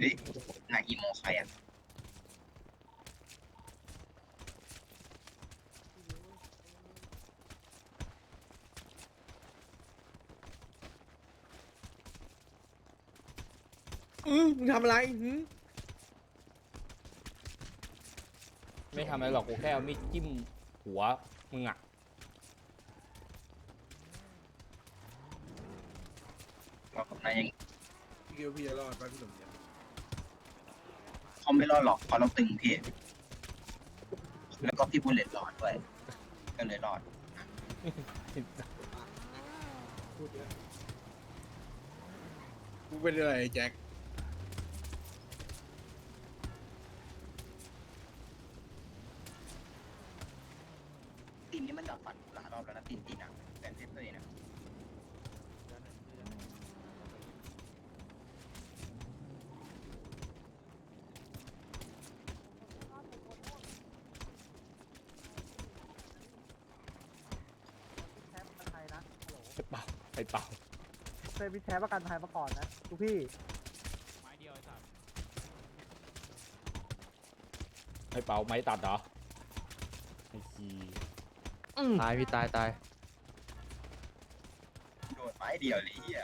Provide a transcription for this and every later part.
เฮ้ยหนาอีโมใครอะอืมมึงทำอะไรหืมไม่ทำอะไรหรอกกูแค่เอามีดจิ้มหัวมึงอะเรากับนายยังพี่คิดว่าพี่จะรอดป่ะพี่สมเด็จ เขาไม่รอดหรอกเพราะเราตึงพี่แล้วก็พี่บุลเลตรอดด้วย ก็เลยรอดพูดเยอะกูเป็นอะไรแจ็คตีนนี้มันดับฟันหลายรอบแล้วนะตีนตีนอะแต่เทปเลยนะ แชมป์ประกันภัยนะฮัลโหล ไอ้เปล่าไอ้เปล่าเคยมีแชมป์ประกันภัยมาก่อนนะทุกพี่ไม้เดียวไอ้สัตว์ไอ้เปล่าไม้ตัดเหรอไอ้จีตายพี่ตายตายโดนไม้เดียวเลยเฮีย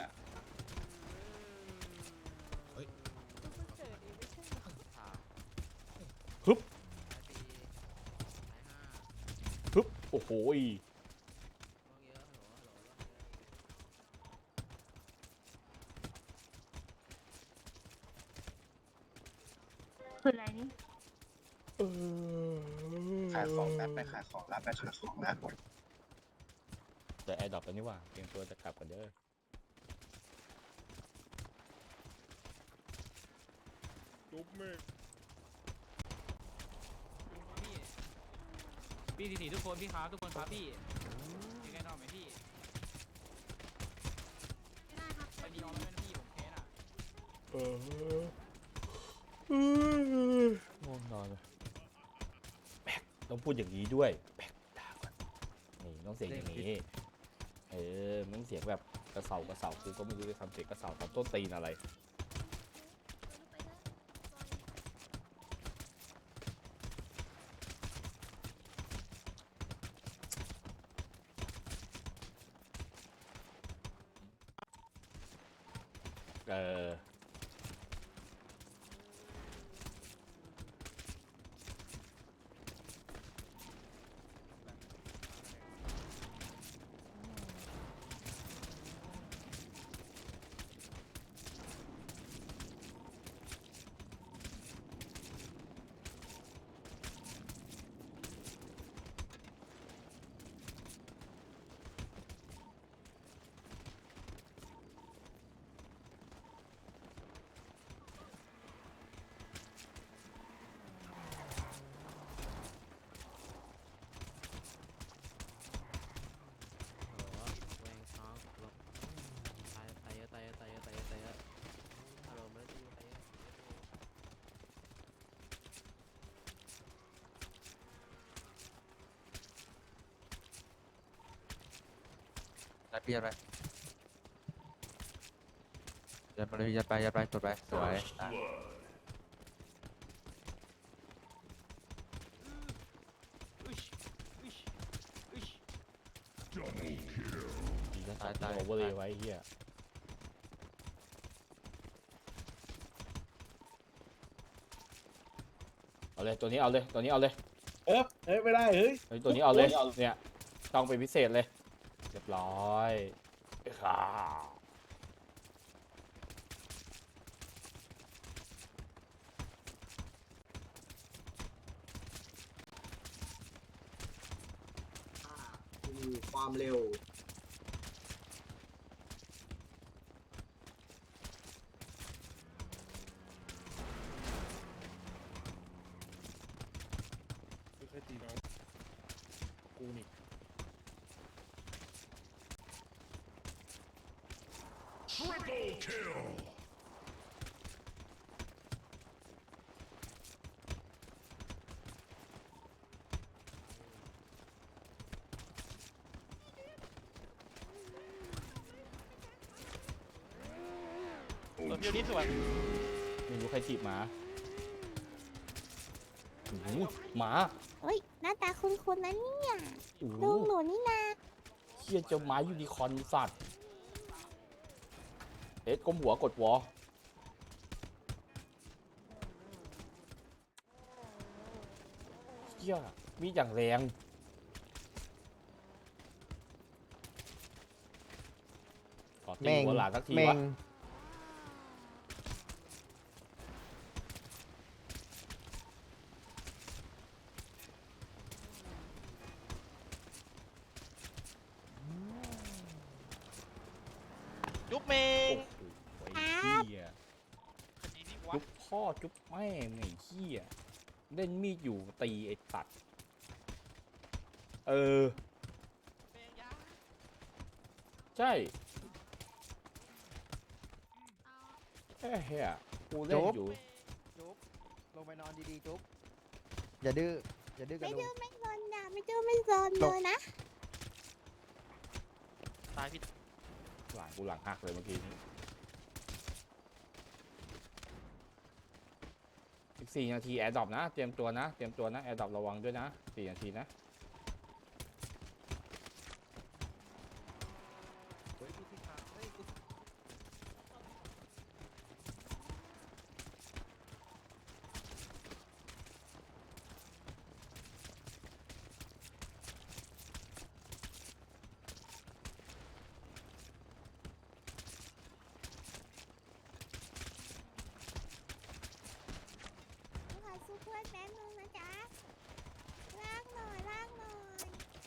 ฮึบโอ้โหย คืออะไรนี่เออขายของแป๊บไปขายของแล้วไปขายของแล้วแต่แอร์ดรอปแล้วนี่หว่าเตรียมตัวจะกลับกันเด้อจุ๊บแม่พี่สี่สี่ทุกคนพี่ครับทุกคนครับพี่มีใครนอกไหมพี่ไปดีออมไม่เป็นพี่ผมแค้นอะ เออง่วงนอนเลยแบก ต้องพูดอย่างนี้ด้วยแบกดาก่อนนี่ต้องเสียงอย่างนี้เออมันเสียงแบบกระเสากระเสากูก็ไม่รู้จะทำเสียงกระเสาทำต้นตีนอะไรเออ ยัด พี่ยัดไปยัดมาเลยยัดไปยัดไปกดไปสวยตายอุ้ยอุ้ยอุ้ยตัดโอเวอร์เลยไว้เฮียเอาเลยตัวนี้เอาเลยตัวนี้เอาเลยเอ๊ะเฮ้ยไม่ได้เฮ้ย เฮ้ยตัวนี้เอาเลยเนี่ยต้องเป็นพิเศษเลย รียบร้อยค่ะความเร็ว ไม่ใช่ตีน้อง กูนี่ ตัวเดียวนี้สวยไม่รู้ใครจีบหมาโอ้โหหมาเฮ้ยหน้าตาคุ้นๆนะเนี่ยโอ้โหลุงหนูนี่นาเชี่ยเจ้าหมายูนิคอร์นสัตว์เอ็ดก้มหัวกดวอเชี่ยมีดอย่างแรงขอตีหัวหลานสักทีเมวะง จุ๊บเม โอ้ ง โหไอ้เหี้ย คดีนี้วะ จุ๊บ พ่อจุ๊บแม่ไงเหี้ยเล่นมีดอยู่ตีไอ้ตัด เออเมงยาใช่เฮ้ยเฮียกูเล่นอยู่ จุ๊บลงไปนอนดีๆจุ๊บอย่าดื้ออย่าดื้อกับไม่ลุดื้องไม่ซนนะไม่ดื้อไม่ซนหลเลบยนะตายพี่หลังกูหลังหักเลยเมื่อกี้นี้ อีกสี่นาทีแอร์ดรอปนะ เตรียมตัวนะ เตรียมตัวนะแอร์ดรอประวังด้วยนะสี่นาทีนะ ขอสู้เพื่อนแป๊บนึงนะจ๊ะลากหน่อยลากหน่อย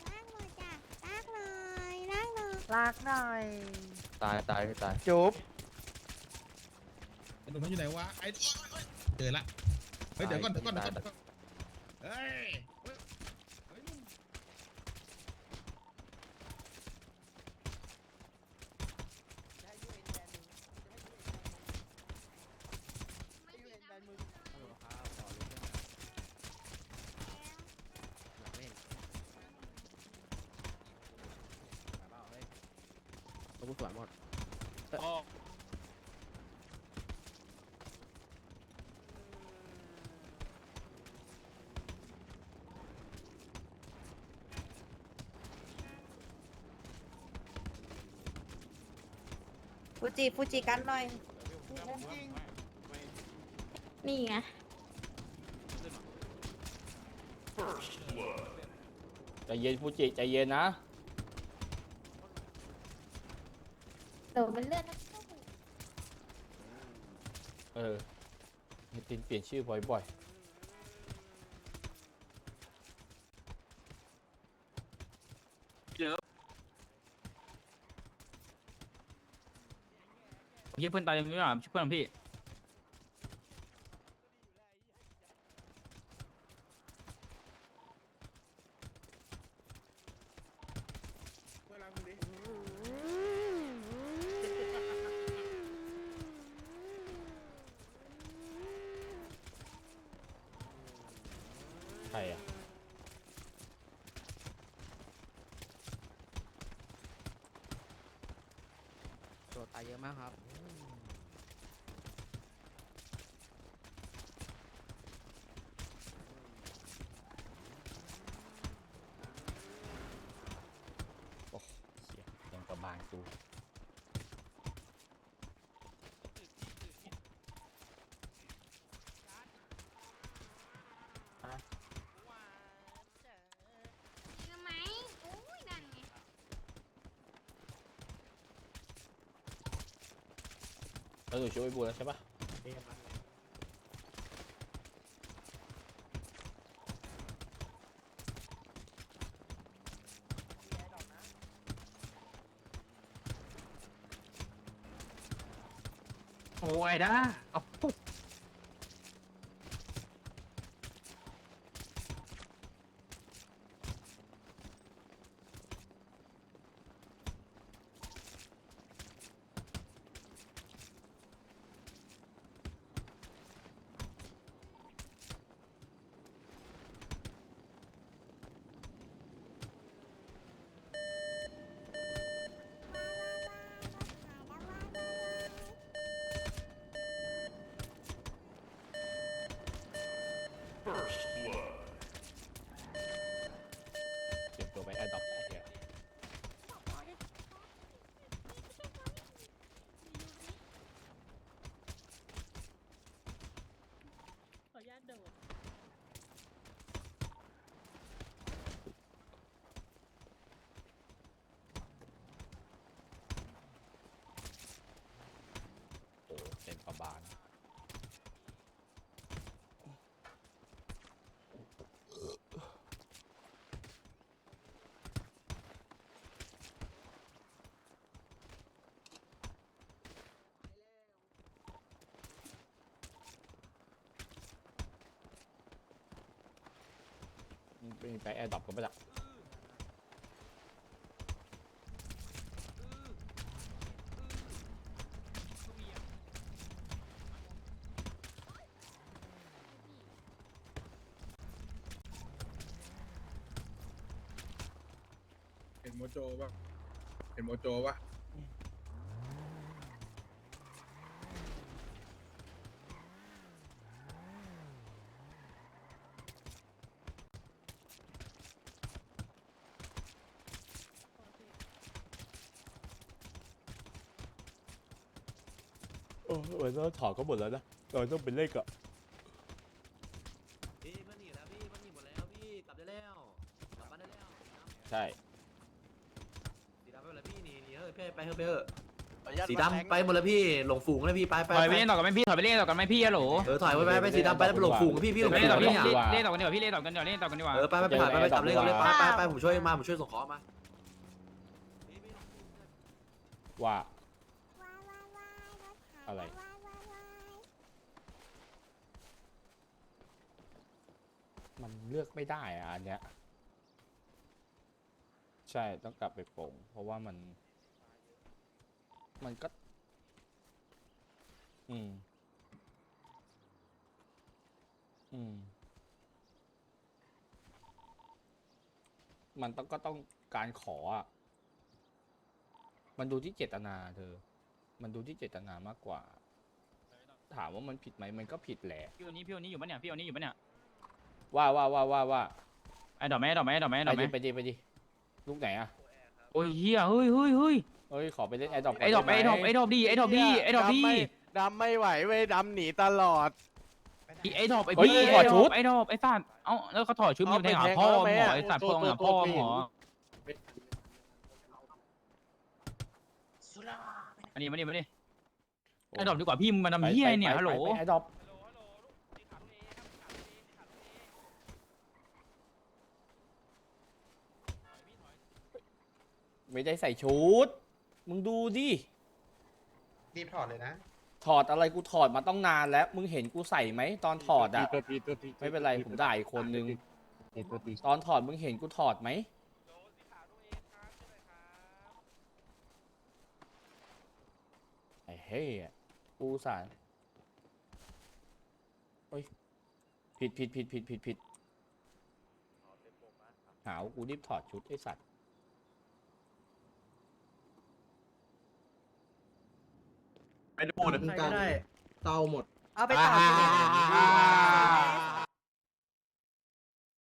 ลากหน่อยจ้ะลากหน่อยลากหน่อย ลากหน่อยตายตายพี่ตายจุ๊บไอ้หนุ่มมันอยู่ไหนวะไอ้โอ๊ยโอ๊ยเจอละเฮ้ยเดี๋ยวก่อนเดี๋ยวก่อนเดี๋ยวก่อนเดี๋ยวก่อนเฮ้ยเฮ้ยเฮ้ยหนุ่ม อ๋อฟูจิฟูจิกันหน่อย นี่ไง ใจเย็นฟูจิใจเย็นนะ เดี๋ยวมันเลื่อนนะเออให้ตินเปลี่ยนชื่อบ่อยเฮียเพื่อนตายยังไม่หลับช่วยเพื่อนพี่ เวลามึงดิ ๆ ใครอะ โดด ตายเยอะมากครับ โอ้เหี้ยยังประบานกู จริงไหมโอ้ยนั่นไง แล้วหนูช่วยบัวแล้วใช่ปะโอ้ยด้า มีไปแอร์ดรอปกันปะจ๊ะเห็นโมโจปะเห็นโมโจปะ โอ้ยแล้วถอดก็หมดแล้วนะเราต้องเป็นเลขอะพี่มันหนีแล้วพี่มันหนีหมดแล้วพี่กลับได้แล้วกลับบ้านได้แล้วใช่สีดำไปหมดแล้วพี่หนีหนีเฮ้ยไปไปเฮ้ยไปเฮ้ยสีดำไปหมดแล้วพี่หลงฝูงแล้วพี่ไปไปถอยไปเล่นต่อกันไหมพี่ถอยไปเล่นต่อกันไหมพี่ฮัลโหลเออถอยไปไปไปสีดำไปแล้วไปหลงฝูงกับพี่พี่หลงเล่ฝูนงต่อกับพี่พี่เนี่ยเล่นต่อกันดีกว่าพี่เล่นต่อกันดี๋ยวเล่นต่อกันดีกว่าเออไปไปถ่ายไปไปจับเล่นกันเล่ยไปไปไปผมช่วยมาผมช่วยส่งของมาว่า ว้ายว้ายว้ายรถถัง อะไรว้ายว้ายว้ายมันเลือกไม่ได้อะอันเนี้ย ใช่ต้องกลับไปโป่งเพราะว่ามัน มันก็ อืม อืม มันต้องก็ต้องการขออะ มันดูที่เจตนาเธอ มันดูที่เจตนามากกว่า ถามว่ามันผิดไหมมันก็ผิดแหละ พี่วันนี้พี่วันนี้อยู่ปะเนี่ยพี่วันนี้อยู่ปะเนี่ยว่าว่าว่าว่าว่าไอ้ดอกไหมไอ้ดอกไหมไอ้ดอกไหมไอ้ดอกไหมไปดิไปดิลูกไหนอะโอ้ยเฮียเฮ้ยเฮ้ยเฮ้ยเอ้ยขอไปเล่นแอร์ดรอปไอ้ดอกไอ้ดอกไอ้ดอกดีไอ้ดอกดีไอ้ดอกดีดำไม่ไหวเว้ยดำหนีตลอด ไอ้ดอกไอ้เฮ้ยพี่ถอดชุดไอ้ดอกไอ้สัตว์เอ้าแล้วเขาถอดชุดมึงเอาแทงหาไปแทงพ่อเขาหไหมมออะไอ้สัตว์โทพ่อษหาโทษพ่อโทษหมอ อันนี้มาดิมาดิไอ้ดอกดีกว่าพี่มึงมาทำเฮียเนี่ยฮัลโหลแอร์ดรอปไม่ได้ใส่ชุด มึงดูดิรีบถอดเลยนะ ถอดอะไรกูถอดมาต้องนานแล้ว มึงเห็นกูใส่ไหมตอนถอดอะตัวทีตัวทีไม่เป็นไรผมด่าอีกคนนึงตัวทีตอนถอดมึงเห็นกูถอดไหมไอ้ เฮ้ยกูสารโอ้ยผิดผิดผิดผิดผิดผิดหาวากูรีบถอดชุดไอ้สัตว์ไปดูเดี๋ยวมึงกันเตาหมด เอาไปต่อที่ไหน